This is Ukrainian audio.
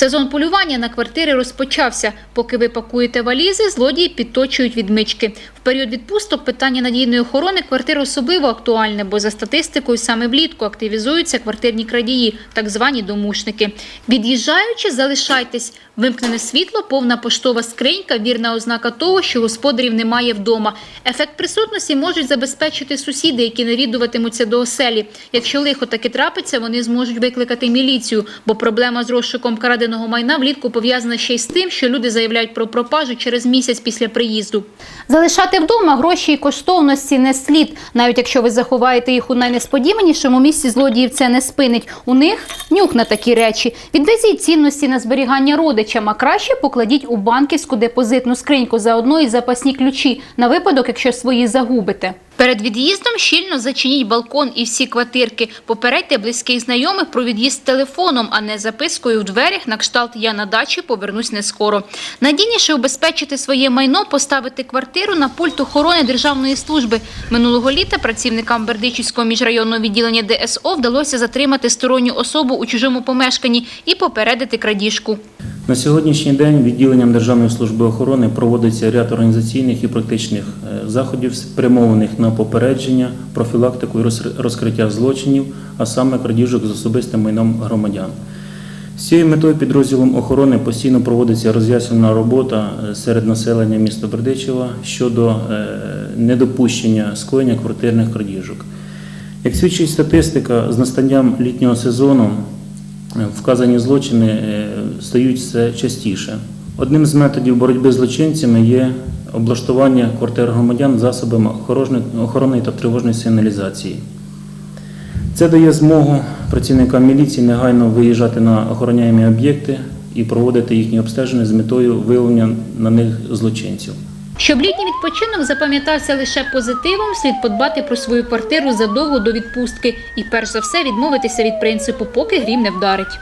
Сезон полювання на квартири розпочався. Поки ви пакуєте валізи, злодії підточують відмички. В період відпусток питання надійної охорони квартир особливо актуальне, бо за статистикою саме влітку активізуються квартирні крадії, так звані домушники. Від'їжджаючи, залишайтесь. Вимкнене світло, повна поштова скринька, вірна ознака того, що господарів немає вдома. Ефект присутності можуть забезпечити сусіди, які навідуватимуться до оселі. Якщо лихо таки трапиться, вони зможуть викликати міліцію, бо проблема з розшуком краденого майна влітку пов'язана ще й з тим, що люди заявляють про пропажу через місяць після приїзду. Залишати вдома гроші і коштовності не слід, навіть якщо ви заховаєте їх у найнесподіванішому місці, злодіїв це не спинить. У них нюх на такі речі. Відвезіть цінності на зберігання родичам, а краще покладіть у банківську депозитну скриньку заодно і запасні ключі на випадок, якщо свої загубите. Перед від'їздом щільно зачиніть балкон і всі квартирки. Попередьте близьких знайомих про від'їзд телефоном, а не запискою в дверях на кшталт «Я на дачі, повернусь не скоро». Надійніше убезпечити своє майно, поставити квартиру на пульт охорони Державної служби. Минулого літа працівникам Бердичівського міжрайонного відділення ДСО вдалося затримати сторонню особу у чужому помешканні і попередити крадіжку. На сьогоднішній день відділенням Державної служби охорони проводиться ряд організаційних і практичних е, заходів, спрямованих на попередження, профілактику і роз- розкриття злочинів, а саме крадіжок з особистим майном громадян. З цією метою підрозділом охорони постійно проводиться роз'яснена робота е, серед населення міста Бердичева щодо е, недопущення скоєння квартирних крадіжок. Як свідчить статистика, з настанням літнього сезону вказані злочини е, стають все частіше. Одним з методів боротьби з злочинцями є облаштування квартир громадян засобами охоронної та тривожної сигналізації. Це дає змогу працівникам міліції негайно виїжджати на охороняємі об'єкти і проводити їхні обстеження з метою виявлення на них злочинців. Щоб літній відпочинок запам'ятався лише позитивом, слід подбати про свою квартиру задовго до відпустки і перш за все відмовитися від принципу, поки грім не вдарить.